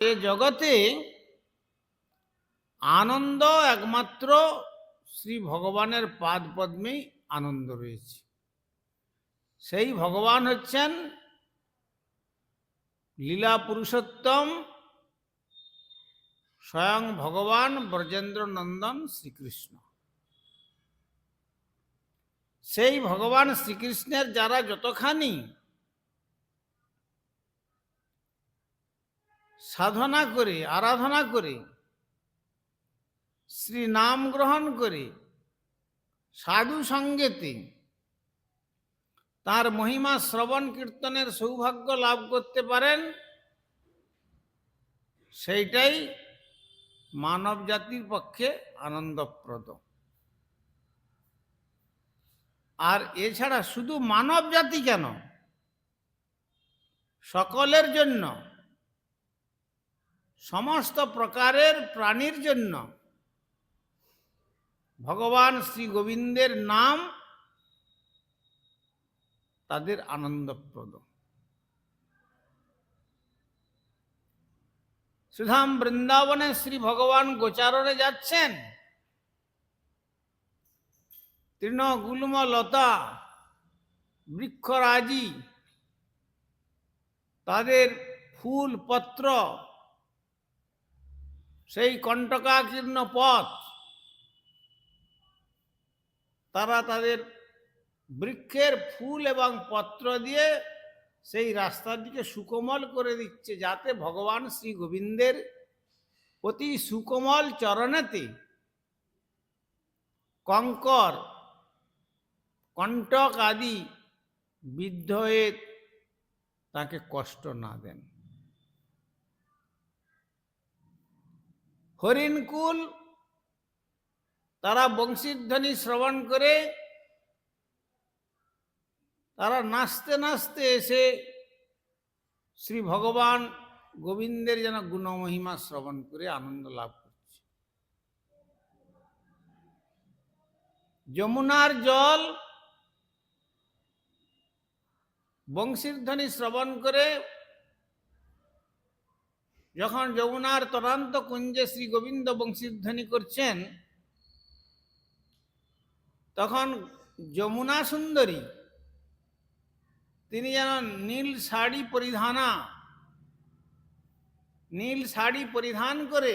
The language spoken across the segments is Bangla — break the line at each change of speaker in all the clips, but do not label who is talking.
এ জগতে আনন্দ একমাত্র শ্রী ভগবানের পাদ পদ্মেই আনন্দ রয়েছে। সেই ভগবান হচ্ছেন লীলা পুরুষোত্তম, স্বয়ং ভগবান ব্রজেন্দ্র নন্দন শ্রীকৃষ্ণ। সেই ভগবান শ্রীকৃষ্ণের যারা যতখানি সাধনা করে, আরাধনা করে শ্রী নাম গ্রহণ করে, সাধু সঙ্গেতে, তার মহিমা শ্রবণ কীর্তনের সৌভাগ্য লাভ করতে পারেন। সেইটাই মানব জাতির পক্ষে আনন্দপ্রদ। আর এছাড়া শুধু মানব জাতি কেন? সকলের জন্য সমস্ত প্রকারের প্রাণীর জন্য। ভগবান শ্রী গোবিন্দের নাম তাদের আনন্দপ্রদ। সুধাম বৃন্দাবনে শ্রী ভগবান গোচারণে যাচ্ছেন। তৃণ গুল্ম লতা, বৃক্ষরাজি, তাদের ফুল পত্র সেই কণ্টকাকীর্ণ পথ। তারা তাদের বৃক্ষের ফুল এবং পত্র দিয়ে সেই রাস্তাটিকে সুকোমল করে দিচ্ছে যাতে ভগবান শ্রী গোবিন্দের অতি সুকোমল চরণেতে কঙ্কর, কণ্টক আদি বিদ্ধ তাকে কষ্ট না দেন। হরিণকুল তারা বংশীধ্বনি শ্রবণ করে, তারা নাচতে নাচতে এসে শ্রী ভগবান গোবিন্দের যেন গুণমহিমা শ্রবণ করে আনন্দ লাভ করছে। যমুনার জল বংশীধ্বনি শ্রবণ করে যখন যমুনার তরান্ত কুঞ্জে শ্রী গোবিন্দ বংশীধ্বনি করছেন, তখন যমুনা সুন্দরী, তিনি যেন নীল শাড়ি পরিধানা, নীল শাড়ি পরিধান করে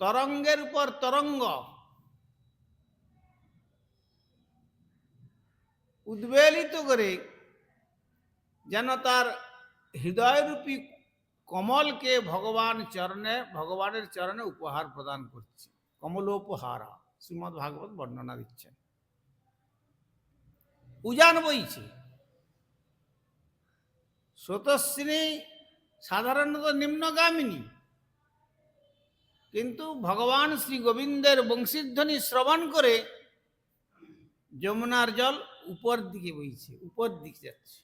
তরঙ্গের উপর তরঙ্গ, উদ্বেলিত করে যেন তার হৃদয়রূপী কমলকে ভগবান চরণে, ভগবানের চরণে উপহার প্রদান করছে। কমলোপহারা শ্রীমৎ ভাগবত বর্ণনা দিচ্ছেন। উজান বইছে স্রোতস্বিনী সাধারণত নিম্নগামিনী, কিন্তু ভগবান শ্রী গোবিন্দের বংশীধ্বনি শ্রবণ করে যমুনার জল উপর দিকে বইছে, উপর দিকে যাচ্ছে।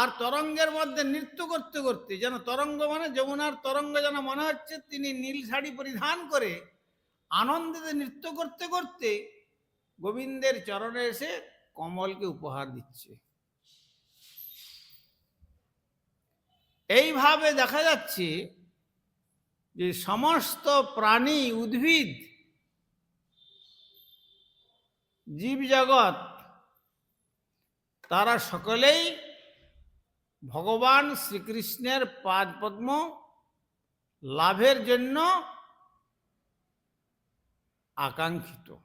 আর তরঙ্গের মধ্যে নৃত্য করতে করতে, যেন তরঙ্গ মানে যমুনার তরঙ্গ যেন মনে হচ্ছে, তিনি নীল শাড়ি পরিধান করে আনন্দিতে নৃত্য করতে করতে গোবিন্দের চরণে এসে কমলকে উপহার দিচ্ছে। এইভাবে দেখা যাচ্ছে যে সমস্ত প্রাণী উদ্ভিদ, জীবজগৎ, তারা সকলেই ভগবান শ্রীকৃষ্ণের পাদ পদ্ম লাভের জন্য আকাঙ্ক্ষিত।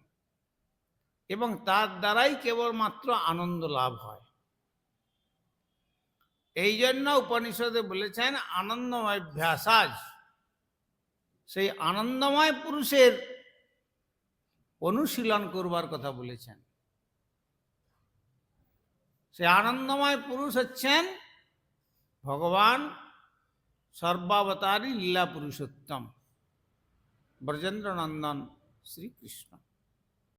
এবং তার দ্বারাই কেবলমাত্র আনন্দ লাভ হয়। এই জন্য উপনিষদে বলেছেন, আনন্দময় ভ্যাসাজ। সেই আনন্দময় পুরুষের অনুশীলন করবার কথা বলেছেন। সে আনন্দময় পুরুষ হচ্ছেন ভগবান সর্বাবতারী লীলা পুরুষোত্তম ব্রজেন্দ্র নন্দন শ্রীকৃষ্ণ